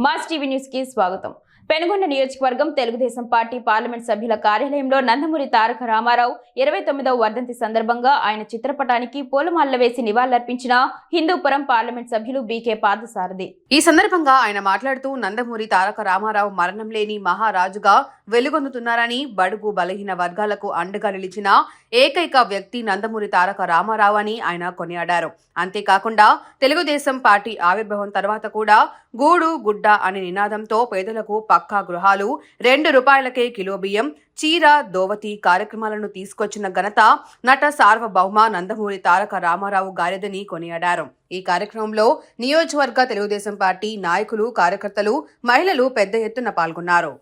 Mass TV news కి స్వాగతం పెనుగొండ నియోజకవర్గం తెలుగుదేశం పార్టీ పార్లమెంట్ సభ్యుల కార్యాలయంలో నందమూరి తారక రామారావు ఇరవై తొమ్మిదవ వర్ధంతి సందర్భంగా ఆయన చిత్రపటానికి పూలమాలలు వేసి నివాళులర్పించిన హిందూపురం పార్లమెంట్ సభ్యులు బీకే పాదసారథి ఈ సందర్భంగా ఆయన మాట్లాడుతూ నందమూరి తారక రామారావు మరణం లేని మహారాజుగా వెలుగొందుతున్నారని బడుగు బలహీన వర్గాలకు అండగా నిలిచిన ఏకైక వ్యక్తి నందమూరి తారక రామారావు అని ఆయన కొనియాడారు. అంతేకాకుండా తెలుగుదేశం పార్టీ ఆవిర్భావం తర్వాత కూడా గూడు గుడ్డ అనే నినాదంతో పేదలకు పక్క గృహాలు రెండు రూపాయలకే కిలో బియ్యం చీర దోవతి కార్యక్రమాలను తీసుకొచ్చిన ఘనత నట సార్వభౌమ నందమూరి తారక రామారావు గారిదని కొనియాడారు. ఈ కార్యక్రమంలో నియోజకవర్గ తెలుగుదేశం పార్టీ నాయకులు కార్యకర్తలు మహిళలు పెద్ద ఎత్తున పాల్గొన్నారు.